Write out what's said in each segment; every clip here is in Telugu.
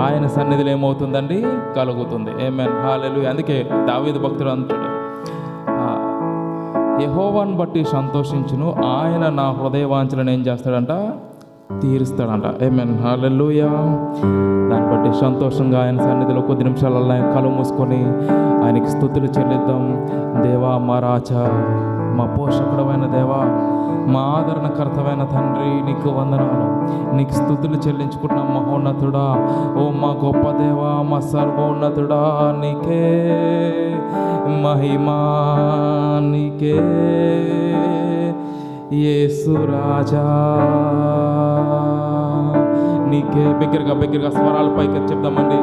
ఆయన సన్నిధిలో ఏమవుతుందండి? కలుగుతుంది. ఏమేన్ హాలెలు అందుకే దావీదు భక్తుడు అంటాడు. యహోవాన్ బట్టి సంతోషించును. ఆయన నా హృదయ వాంఛలను ఏం చేస్తాడంట? తీరుస్తాడంట. ఏమేన్ హాలెలుయా దాన్ని బట్టి సంతోషంగా ఆయన సన్నిధిలో కొద్ది నిమిషాలలో ఆయన కళ్ళు మూసుకొని ఆయనకి స్థుతులు చెల్లిద్దాం. దేవా మా రాజా మా పోషకుడమైన దేవా మా ఆదరణకర్తమైన తండ్రి నీకు వందనాలు. నీకు స్థుతులు చెల్లించుకుంటున్నాం మహోన్నతుడా. ఓ మా గొప్ప దేవా మా సర్వోన్నతుడా నీకే మహిమా నీకే యేసు రాజా. నీకే బిగ్గరగా బిగ్గరగా స్వరాలు పైకి చెప్దామండి.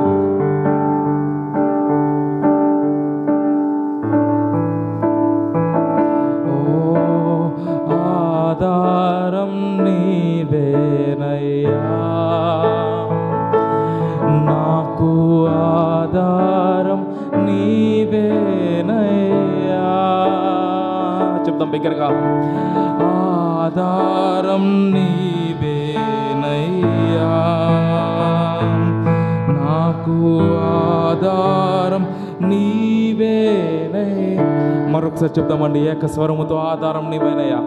యొక్క స్వరముతో ఆధారం నీవేనయ్యా.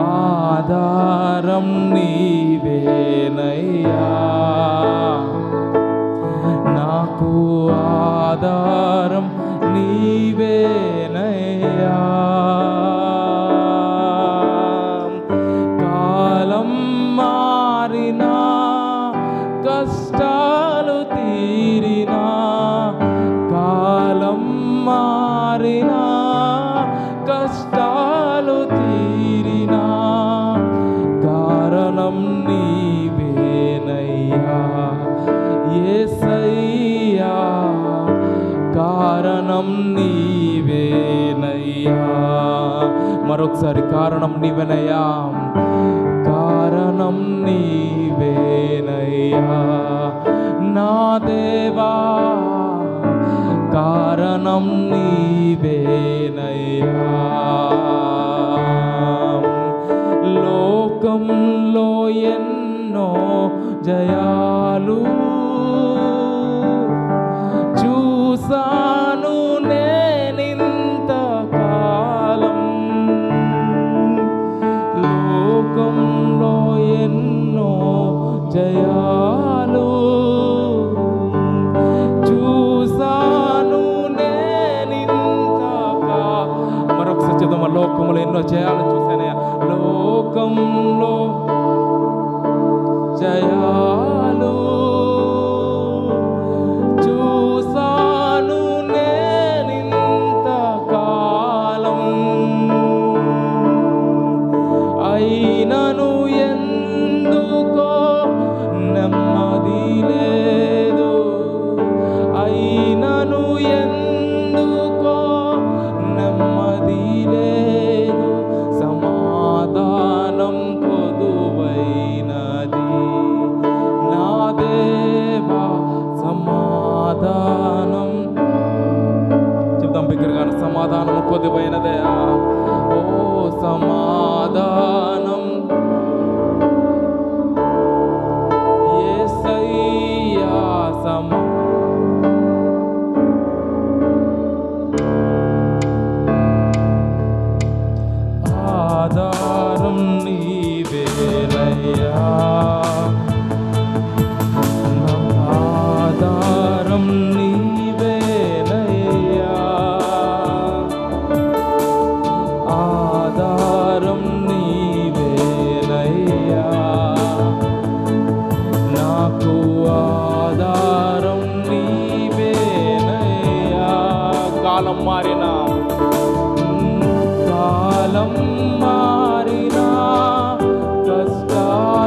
ఆధారం నీవేనయ్యా. నాకు ఆధారం మరొకసారి కారణం నీవేనయ్యా. కారణం నీవేనయ్యా. నా దేవా కారణం నీవేనయ్యా. లోకంలో ఎన్నో జయాలు లోకంలో ఎన్నో జయాలు చూసానే లోకంలో జయా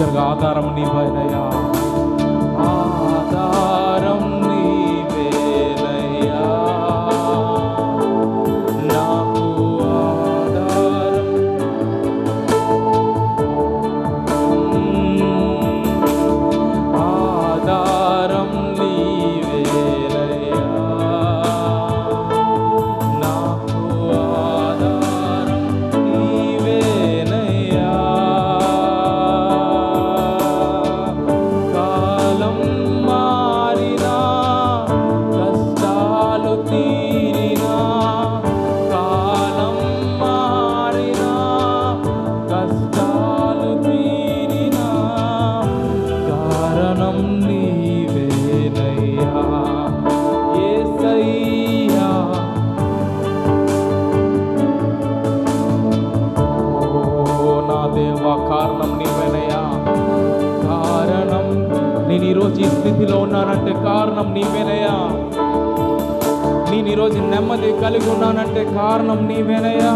ఆధారం నీ పైనయా కలిగి ఉన్నానంటే కారణం నీవేనయ్యా.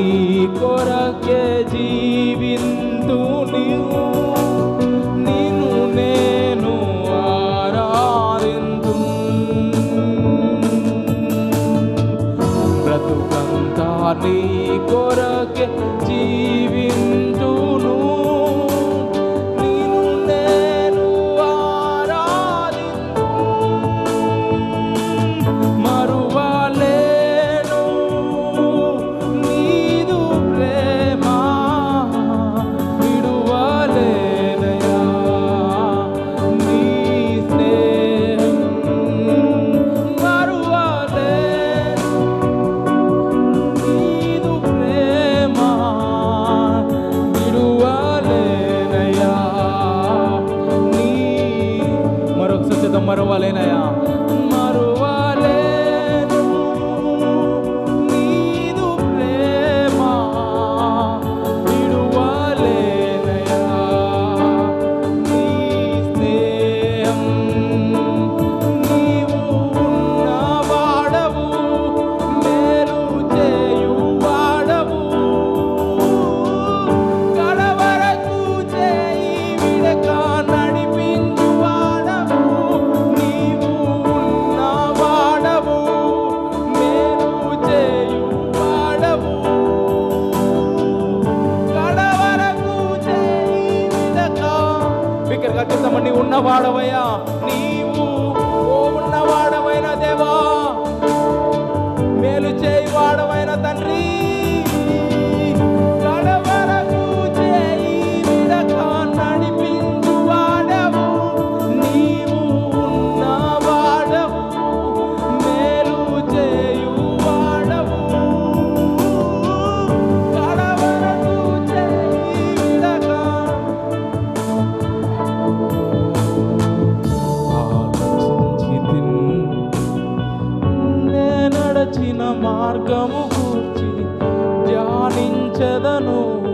నీ కొరకే జీవిందు నీవు నిన్ను నేను ఆరాధిందు బ్రతుకంతా నీ మార్గము కూర్చి ధ్యానించదను.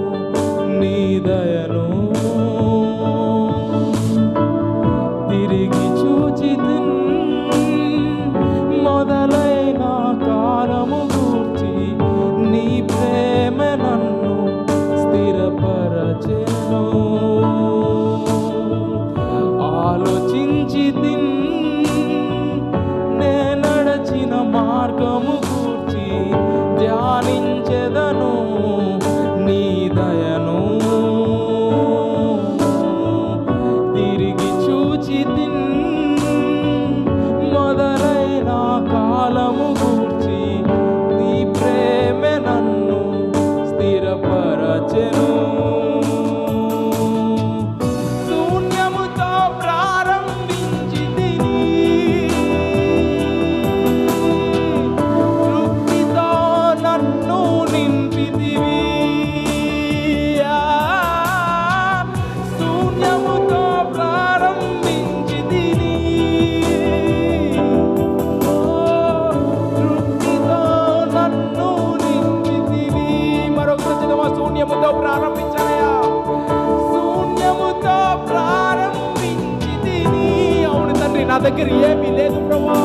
నా దగ్గర ఏమీ లేదు ప్రభా.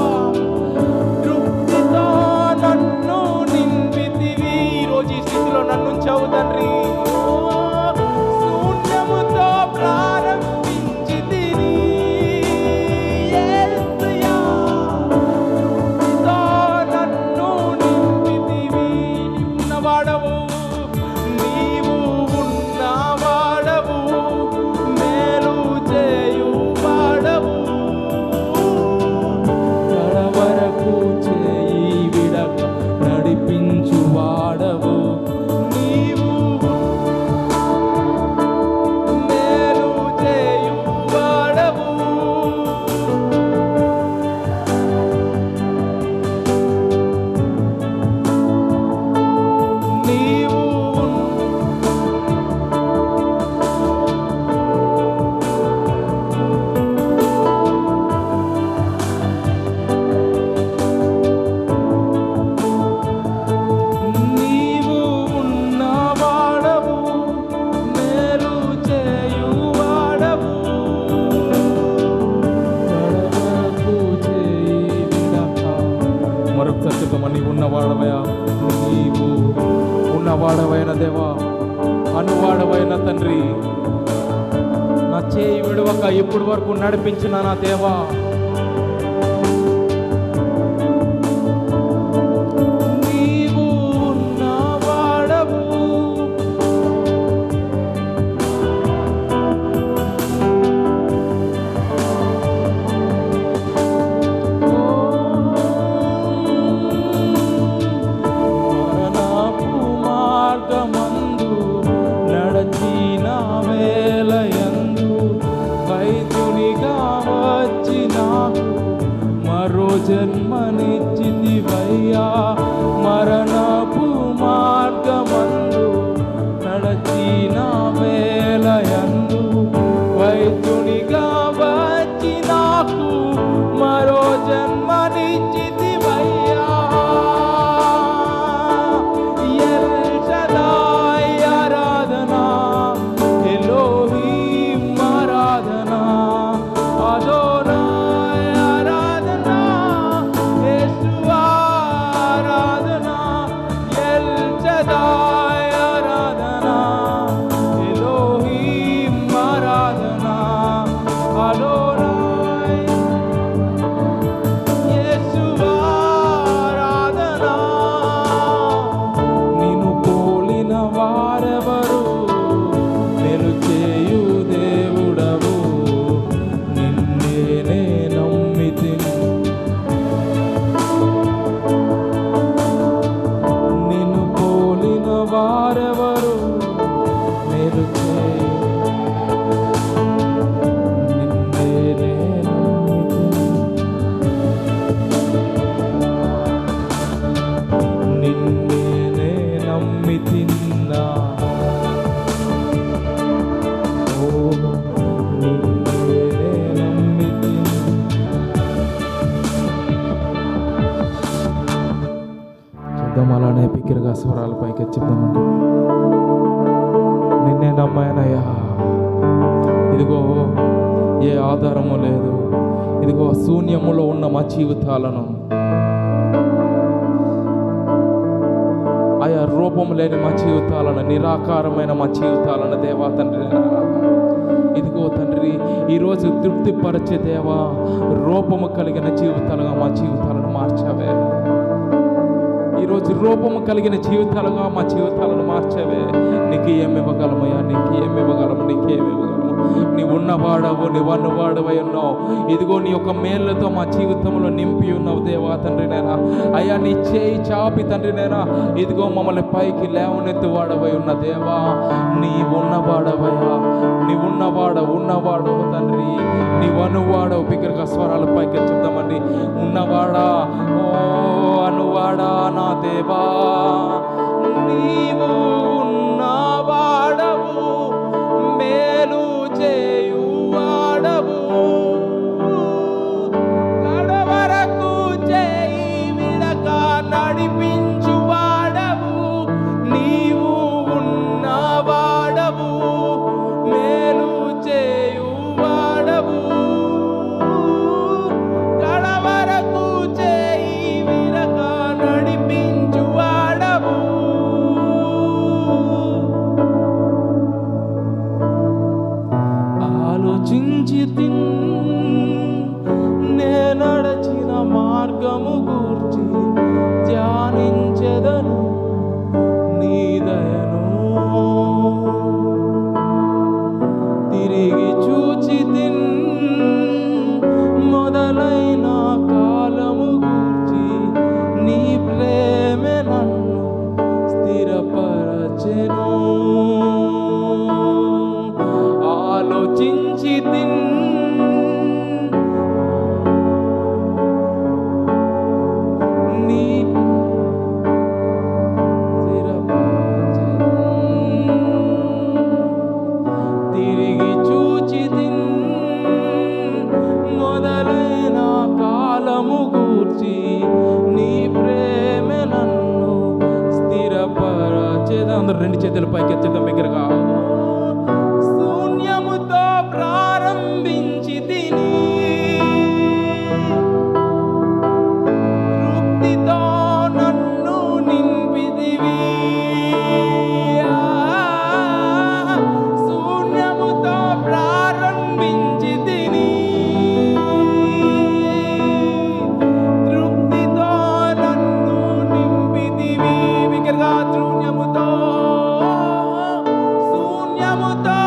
తృప్తితో నన్ను నింపితివి. ఈరోజు ఈ స్థితిలో నన్ను ఉంచావు తండ్రి. చేయి ఇప్పటి వరకు నడిపించిన నా దేవా. única ఏ ఆధారము లేదు. ఇదిగో శూన్యములో ఉన్న మా జీవితాలను. ఆయా రూపం లేని మా జీవితాలను నిరాకారమైన మా జీవితాలను దేవా తండ్రి. ఇదిగో తండ్రి ఈరోజు తృప్తిపరిచే దేవా రూపము కలిగిన జీవితాలుగా మా జీవితాలను మార్చావే. ఈరోజు రూపము కలిగిన జీవితాలుగా మా జీవితాలను మార్చావే. నీకు ఏమి ఇవ్వగలమయ్యా? నీకు ఏమి ఇవ్వగలము? నీకు ఏమి నీ ఉన్నవాడవు నీవన్నవాడవై ఉన్నావు. ఇదిగో నీ యొక్క మేళ్ళతో మా జీవితంలో నింపి ఉన్నావు దేవా తండ్రి నేనా అయ్యా నీ చేయి చాపి తండ్రి నేనా ఇదిగో మమ్మల్ని పైకి లేవనెత్తి వాడవై ఉన్న దేవా నీ ఉన్నవాడవయ్యా నీ ఉన్నవాడ ఉన్నవాడవు తండ్రి. నీ అనువాడవు బిగ్గరగా స్వరాల పైకి చెప్తామండి ఉన్నవాడా ఓ అనువాడా నా దేవా. నీవు I get to the again. todo.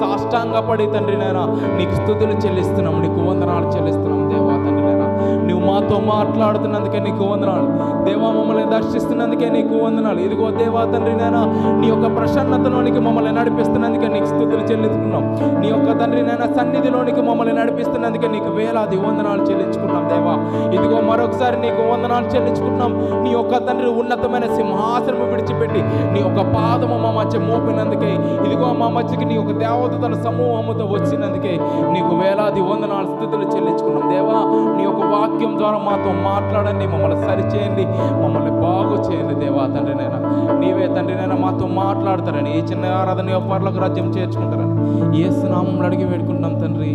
సాష్టాంగపడి పడి తండ్రి నాయన నీకు స్థుతులు చెల్లిస్తున్నాం నీకు వందనాలు చెల్లిస్తున్నాం. మాతో మాట్లాడుతున్నందుకే నీకు వందనాలు. దేవా మమ్మల్ని దర్శిస్తున్నందుకే నీకు వందనాలు. ఇదిగో దేవా తండ్రి నైనా నీ యొక్క ప్రసన్నతలోనికి మమ్మల్ని నడిపిస్తున్నందుకే నీకు స్థుతులు చెల్లించుకున్నాం. నీ యొక్క తండ్రి నైనా సన్నిధిలోనికి మమ్మల్ని నడిపిస్తున్నందుకే నీకు వేలాది వందనాలు చెల్లించుకున్నాం దేవా. ఇదిగో మరొకసారి నీకు వందనాలు చెల్లించుకున్నాం నీ యొక్క తండ్రి ఉన్నతమైన సింహాసనం విడిచిపెట్టి నీ యొక్క పాదము మా మధ్య మోపినందుకే. ఇదిగో మా మధ్యకి నీ యొక్క దేవతల సమూహముతో వచ్చినందుకే నీకు వేలాది వందనాలు స్థుతులు చెల్లించుకున్నాం దేవా. నీ యొక్క వాక్యం ద్వారా మాతో మాట్లాడండి మమ్మల్ని సరిచేయండి మమ్మల్ని బాగు చేయండి దేవా తండ్రి నైనా నీవే తండ్రి నైనా మాతో మాట్లాడతారని ఏ చిన్న ఆరాధన పర్లకు రాజ్యం చేర్చుకుంటారని. ఏ స్నామం అడిగి వేడుకుంటున్నాం తండ్రి.